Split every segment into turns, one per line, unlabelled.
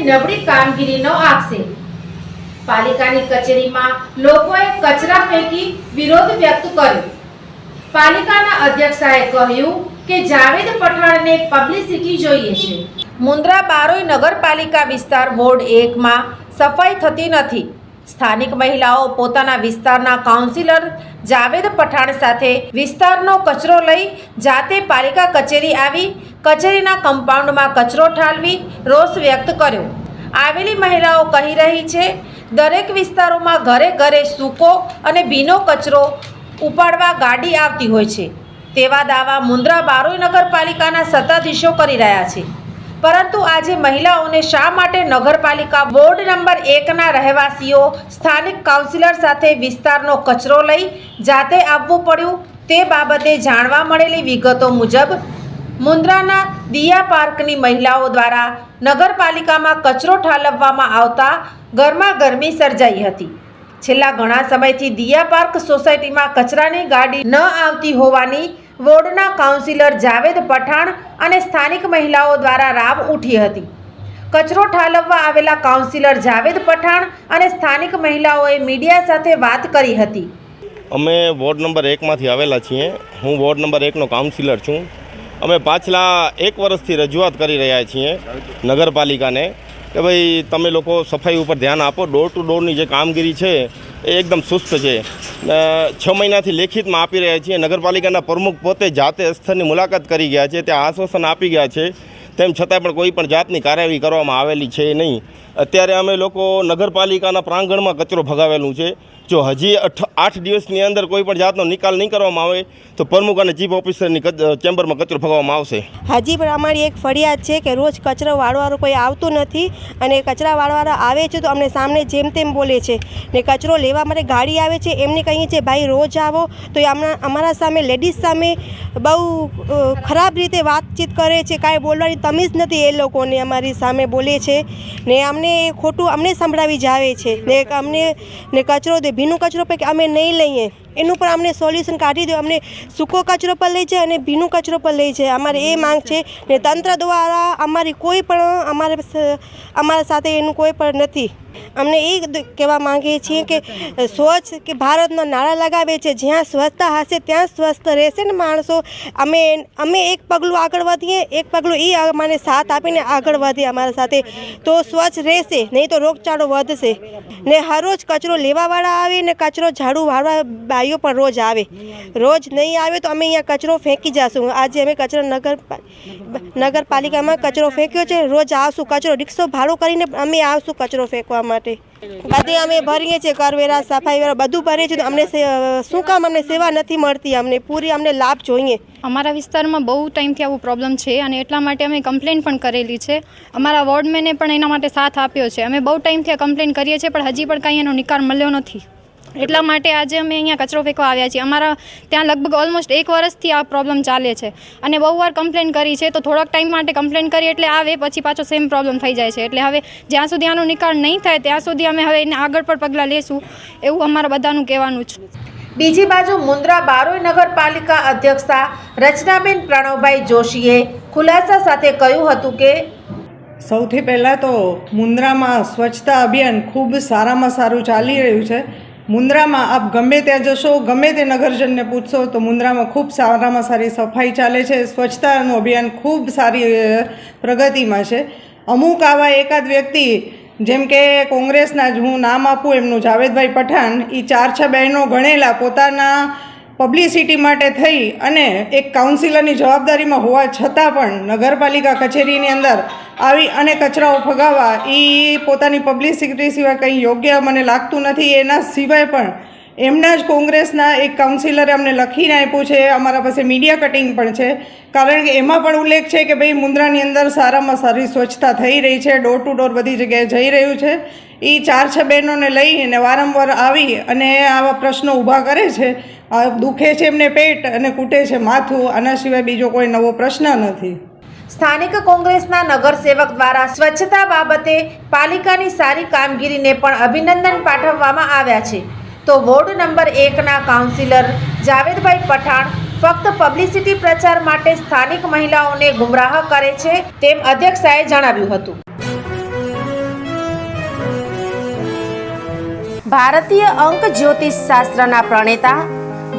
સફાઈની નબળી કામગીરીનો આક્ષેપ પાલિકાની કચેરીમાં લોકોએ કચરા ફેંકી વિરોધ વ્યક્ત કર્યો. પાલિકાના અધ્યક્ષાએ કહ્યું કે જાવેદ પઠાણને પબ્લિસિટી જોઈએ છે. મુન્દ્રા બારોઈ નગરપાલિકા વિસ્તાર વોર્ડ એકમાં સફાઈ થતી નથી. સ્થાનિક મહિલાઓ પોતાના વિસ્તારના કાઉન્સિલર જાવેદ પઠાણ સાથે વિસ્તારનો કચરો લઈ જાતે પાલિકા કચેરી આવી, કચેરીના કમ્પાઉન્ડમાં કચરો ઠાલવી રોષ વ્યક્ત કર્યો. આવેલી મહિલાઓ કહી રહી છે, દરેક વિસ્તારોમાં ઘરે ઘરે સૂકો અને ભીનો કચરો ઉપાડવા ગાડી આવતી હોય છે. તેવા દાવા મુન્દ્રા બારોઈ નગરપાલિકાના સત્તાધીશો કરી રહ્યા છે. પરંતુ આજે મહિલાઓને શા માટે નગરપાલિકા વોર્ડ નંબર એકના રહેવાસીઓ, સ્થાનિક કાઉન્સિલર સાથે વિસ્તારનો કચરો લઈ જાતે આવવું પડ્યું તે બાબતે જાણવા મળેલી વિગતો મુજબ, મુન્દ્રાના દિયા પાર્કની મહિલાઓ દ્વારા નગરપાલિકામાં કચરો ઠાલવવામાં આવતા ગરમા ગરમી સર્જાઈ હતી. છેલ્લા ઘણા સમયથી દિયા પાર્ક સોસાયટીમાં કચરાની ગાડી ન આવતી હોવાની વોર્ડના કાઉન્સિલર જાવેદ પઠાણ અને સ્થાનિક મહિલાઓ દ્વારા રાવ ઉઠી હતી. કચરો ઠાલવવા આવેલા કાઉન્સિલર જાવેદ પઠાણ અને સ્થાનિક મહિલાઓએ મીડિયા સાથે વાત કરી હતી.
અમે વોર્ડ નંબર એકમાંથી આવેલા છીએ. હું વોર્ડ નંબર એકનો કાઉન્સિલર છું. અમે પાછલા એક વર્ષથી રજૂઆત કરી રહ્યા છીએ નગરપાલિકાને કે ભાઈ, તમે લોકો સફાઈ ઉપર ધ્યાન આપો. ડોર ટુ ડોરની જે કામગીરી છે એ એકદમ સુસ્ત છે. છ મહિનાથી લેખિતમાં આપી રહ્યા છીએ. નગરપાલિકાના પ્રમુખ પોતે જાતે સ્થળની મુલાકાત કરી ગયા છે, ત્યાં આશ્વાસન આપી ગયા છે. તેમ છતાં પણ કોઈ પણ જાતની કાર્યવાહી કરવામાં આવેલી છે નહીં. અત્યારે અમે લોકો નગરપાલિકાના પ્રાંગણમાં કચરો ભગાવેલું છે. જો હજી આઠ દિવસની અંદર કોઈ પણ જાતનો નિકાલ નહીં કરવામાં આવે, તો પ્રમુખ અને ચીફ ઓફિસરની ચેમ્બરમાં કચરો ફગાવવામાં આવશે.
હજી, પણ અમારી એક ફરિયાદ છે કે રોજ કચરો વાળવાળો કોઈ આવતું નથી અને કચરા વાળવાળા આવે છે તો અમને સામને જેમ તેમ બોલે છે. ને કચરો લેવા માટે ગાડી આવે છે, એમને કહીએ છીએ ભાઈ, રોજ આવો. તો એ અમારા સામે લેડીઝ સામે બહુ ખરાબ રીતે વાતચીત કરે છે, કાંઈ બોલવાની તમીજ નથી એ લોકોને અમારી સામે બોલે છે. ને અમને ખોટું અમને સંભળાવી જાવે છે. ને અમને, ને કચરો ભીનું કચરો પૈકી અમે નહીં લઈએ. એનું પણ અમને સોલ્યુશન કાઢી દો. અમને સૂકો કચરો પર લઈ જાય અને ભીનું કચરો પર લઈ જાય. અમારે એ માંગ છે ને તંત્ર દ્વારા અમારી કોઈ પણ અમારે અમારા સાથે એનું કોઈ પણ નથી. અમને એ કહેવા માંગીએ છીએ કે સ્વચ્છ કે ભારતના નાળા લગાવે છે, જ્યાં સ્વચ્છતા હશે ત્યાં સ્વસ્થ રહેશે ને માણસો. અમે અમે એક પગલું આગળ વધીએ, એક પગલું એ મને સાથ આપીને આગળ વધે અમારા સાથે. તો સ્વચ્છ રહેશે, નહીં તો રોગચાળો વધશે. ને હરરોજ કચરો લેવાવાળા આવે ને કચરો ઝાડુ વાળવા બાઈઓ પણ રોજ આવે. રોજ નહીં આવે તો અમે અહીંયા કચરો ફેંકી જશું. આજે અમે કચરો નગર, નગરપાલિકામાં કચરો ફેંક્યો છે. રોજ આવશું, કચરો રિક્ષો ભાડું કરીને અમે આવશું કચરો ફેંકવા માટે. બધે અમે ભરીએ છીએ કરવેરા સફાઈ વેરા બધું ભરીએ છીએ. અમને શું કામ અમને સેવા નથી મળતી? અમને પૂરી અમને લાભ જોઈએ.
અમારા વિસ્તારમાં બહુ ટાઈમથી આવું પ્રોબ્લેમ છે અને એટલા માટે અમે કમ્પ્લેન પણ કરેલી છે. અમારા વોર્ડમેને પણ એના માટે સાથ આપ્યો છે. અમે બહુ ટાઈમથી આ કમ્પ્લેન કરીએ છીએ, પણ હજી પણ કાંઈ એનો નિકાલ મળ્યો નથી. એટલા માટે આજે અમે અહીંયા કચરો ફેંકવા આવ્યા છીએ. અમારા ત્યાં લગભગ ઓલમોસ્ટ એક વર્ષથી આ પ્રોબ્લેમ ચાલે છે. અને બહુ વાર કમ્પ્લેન કરી છે તો થોડાક ટાઈમ માટે કમ્પ્લેન કરી એટલે આવે પછી પાછો સેમ પ્રોબ્લેમ થઈ જાય છે. એટલે હવે જ્યાં સુધી આનો નિકાલ નહીં થાય ત્યાં સુધી અમે હવે એને આગળ પણ પગલાં લેશું એવું અમારા બધાનું કહેવાનું છે.
બીજી બાજુ મુન્દ્રા બારોઈ નગરપાલિકા અધ્યક્ષા રચનાબેન પ્રણવભાઈ જોશીએ ખુલાસા સાથે કહ્યું હતું કે
સૌથી પહેલાં તો મુન્દ્રામાં સ્વચ્છતા અભિયાન ખૂબ સારામાં સારું ચાલી રહ્યું છે. મુન્દ્રામાં આપ ગમે ત્યાં જશો, ગમે તે નગરજનને પૂછશો, તો મુન્દ્રામાં ખૂબ સારામાં સારી સફાઈ ચાલે છે. સ્વચ્છતાનું અભિયાન ખૂબ સારી પ્રગતિમાં છે. અમુક આવા એકાદ વ્યક્તિ, જેમ કે કોંગ્રેસના જ હું નામ આપું, એમનું જાવેદભાઈ પઠાણ એ ચાર છ બહેનો ગણેલા, પોતાના પબ્લિસિટી માટે થઈ અને એક કાઉન્સિલરની જવાબદારીમાં હોવા છતાં પણ નગરપાલિકા કચેરીની અંદર આવી અને કચરાઓ ફગાવવા એ પોતાની પબ્લિસિટી સિવાય કંઈ યોગ્ય મને લાગતું નથી. એના સિવાય પણ એમના જ કોંગ્રેસના એક કાઉન્સિલરે અમને લખીને આપ્યું છે, અમારા પાસે મીડિયા કટિંગ પણ છે. કારણ કે એમાં પણ ઉલ્લેખ છે કે ભાઈ મુન્દ્રાની અંદર સારામાં સારી સ્વચ્છતા થઈ રહી છે ડોર ટુ ડોર બધી જગ્યાએ જઈ રહ્યું છે. એ ચાર છ બહેનોને લઈ અને વારંવાર આવી અને આવા પ્રશ્નો ઊભા કરે છે. દુખે છે એમને પેટ અને કૂટે છે માથું, આના સિવાય બીજો કોઈ નવો પ્રશ્ન નથી.
સ્થાનિક કોંગ્રેસના નગરસેવક દ્વારા સ્વચ્છતા બાબતે પાલિકાની સારી કામગીરીને પણ અભિનંદન પાઠવવામાં આવ્યા છે. તો વોર્ડ નંબર એકના કાઉન્સિલર જાવેદભાઈ પઠાણ ફક્ત પબ્લિસિટી પ્રચાર માટે સ્થાનિક મહિલાઓને ગુમરાહ કરે છે તેમ અધ્યક્ષાએ જણાવ્યું હતું. ભારતીય અંક જ્યોતિષ શાસ્ત્રના પ્રણેતા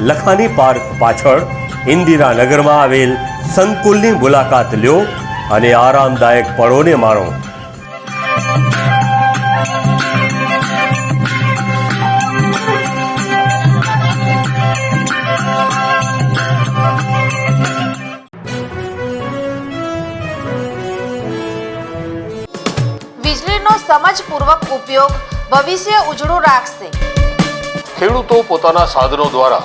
લખાની પાર્ક પાછળ ઇન્દિરાનગરમાં આવેલ સંકુલની મુલાકાત લ્યો અને આરામદાયક પળોને માણો.
વીજળીનો સમજપૂર્વક ઉપયોગ ભવિષ્ય ઉજળું રાખશે.
ખેડૂતો પોતાના સાધનો દ્વારા